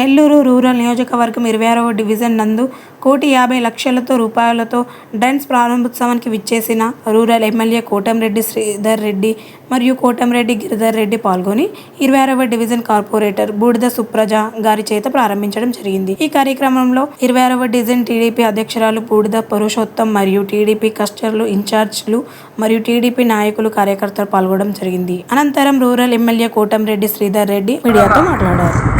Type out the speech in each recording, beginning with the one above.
Nellore rural నియోజకవర్గం ఇరవై ఆరవ డివిజన్ నందు కోటి యాభై లక్షలతో రూపాయలతో డెన్స్ ప్రారంభోత్సవానికి విచ్చేసిన రూరల్ ఎమ్మెల్యే కోటంరెడ్డి శ్రీధర్ రెడ్డి మరియు కోటంరెడ్డి గిరిధర్ రెడ్డి పాల్గొని ఇరవై ఆరవ డివిజన్ కార్పొరేటర్ బూడిద సుప్రజ గారి చేత ప్రారంభించడం జరిగింది. ఈ కార్యక్రమంలో ఇరవై ఆరవ డివిజన్ టీడీపీ అధ్యక్షురాలు బూడిద పురుషోత్తం మరియు టీడీపీ కస్టర్లు ఇన్ఛార్జ్లు మరియు టీడీపీ నాయకులు కార్యకర్తలు పాల్గొనడం జరిగింది. అనంతరం రూరల్ ఎమ్మెల్యే కోటంరెడ్డి శ్రీధర్ రెడ్డి మీడియాతో మాట్లాడారు.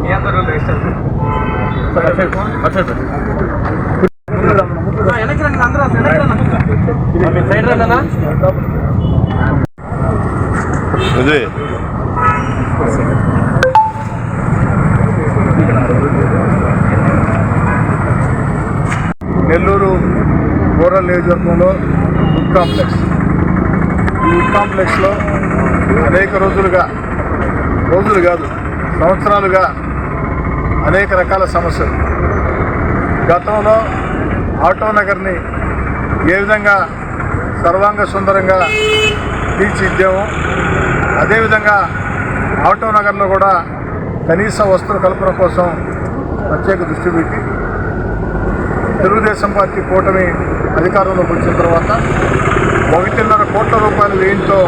మీ అందరూ నెక్స్ట్ వెనక్కి రండి అందరూ అసలు వెనక్కి రండి. సైడ్ రండి అన్న. అదే. నెల్లూరు రూరల్ నియోజకవర్గంలో ఫుడ్ కాంప్లెక్స్ ఈ ఫుడ్ కాంప్లెక్స్లో అనేక రోజులుగా రోజులు కాదు సంవత్సరాలుగా అనేక రకాల సమస్యలు. గతంలో ఆటో నగర్ని ఏ విధంగా సర్వాంగ సుందరంగా తీర్చిద్దాము అదేవిధంగా ఆటో నగర్లో కూడా కనీస వస్తువుల కల్పన కోసం ప్రత్యేక దృష్టి పెట్టి తెలుగుదేశం పార్టీ కూటమి అధికారంలోకి వచ్చిన తర్వాత ఒకటిన్నర కోట్ల రూపాయల వ్యయంతో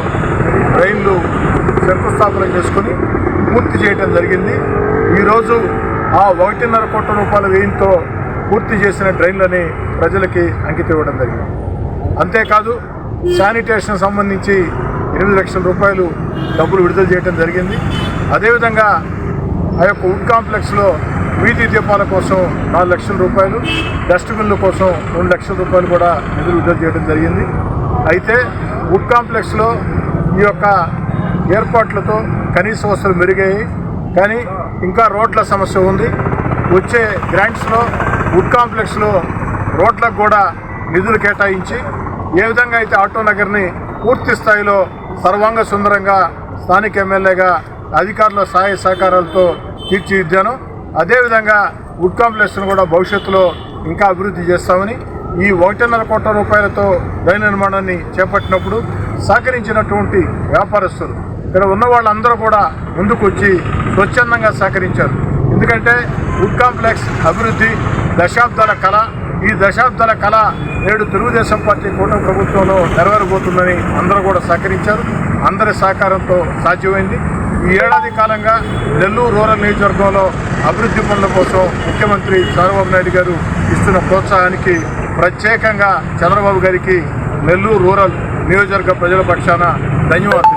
రైళ్ళు శంకుస్థాపన చేసుకుని పూర్తి చేయడం జరిగింది. ఈరోజు ఆ ఒకటిన్నర కోట్ల రూపాయల వ్యయంతో పూర్తి చేసిన ట్రైన్లని ప్రజలకి అంకితం ఇవ్వడం జరిగింది. అంతేకాదు శానిటేషన్ సంబంధించి ఎనిమిది లక్షల రూపాయలు డబ్బులు విడుదల చేయడం జరిగింది. అదేవిధంగా ఆ యొక్క వుడ్ కాంప్లెక్స్లో వీధి దీపాల కోసం నాలుగు లక్షల రూపాయలు డస్ట్బిన్ల కోసం రెండు లక్షల రూపాయలు కూడా నిధులు విడుదల చేయడం జరిగింది. అయితే వుడ్ కాంప్లెక్స్లో ఈ యొక్క ఏర్పాట్లతో కనీస వసతులు మెరుగాయి కానీ ఇంకా రోడ్ల సమస్య ఉంది. వచ్చే గ్రాంట్స్లో వుడ్ కాంప్లెక్స్లో రోడ్లకు కూడా నిధులు కేటాయించి ఏ విధంగా అయితే ఆటో నగర్ని పూర్తి స్థాయిలో సర్వాంగ సుందరంగా స్థానిక ఎమ్మెల్యేగా అధికారుల సహాయ సహకారాలతో తీర్చిదిద్దాను. అదేవిధంగా వుడ్ కాంప్లెక్స్ను కూడా భవిష్యత్తులో ఇంకా అభివృద్ధి చేస్తామని ఈ ఒకటిన్నర కోట్ల రూపాయలతో రైలు నిర్మాణాన్ని చేపట్టినప్పుడు సహకరించినటువంటి వ్యాపారస్తులు. ఇక్కడ ఉన్న వాళ్ళందరూ కూడా ముందుకు వచ్చి స్వచ్ఛందంగా సహకరించారు. ఎందుకంటే వుడ్ కాంప్లెక్స్ అభివృద్ధి దశాబ్దాల కళ ఈ దశాబ్దాల కళ నేడు తెలుగుదేశం పార్టీ కూటమి ప్రభుత్వంలో నెరవేరబోతుందని అందరూ కూడా సహకరించారు. అందరి సహకారంతో సాధ్యమైంది. ఈ ఏడాది కాలంగా నెల్లూరు రూరల్ నియోజకవర్గంలో అభివృద్ధి పనుల కోసం ముఖ్యమంత్రి చంద్రబాబు నాయుడు గారు ఇస్తున్న ప్రోత్సాహానికి ప్రత్యేకంగా చంద్రబాబు గారికి నెల్లూరు రూరల్ నియోజకవర్గ ప్రజల పక్షాన ధన్యవాదాలు.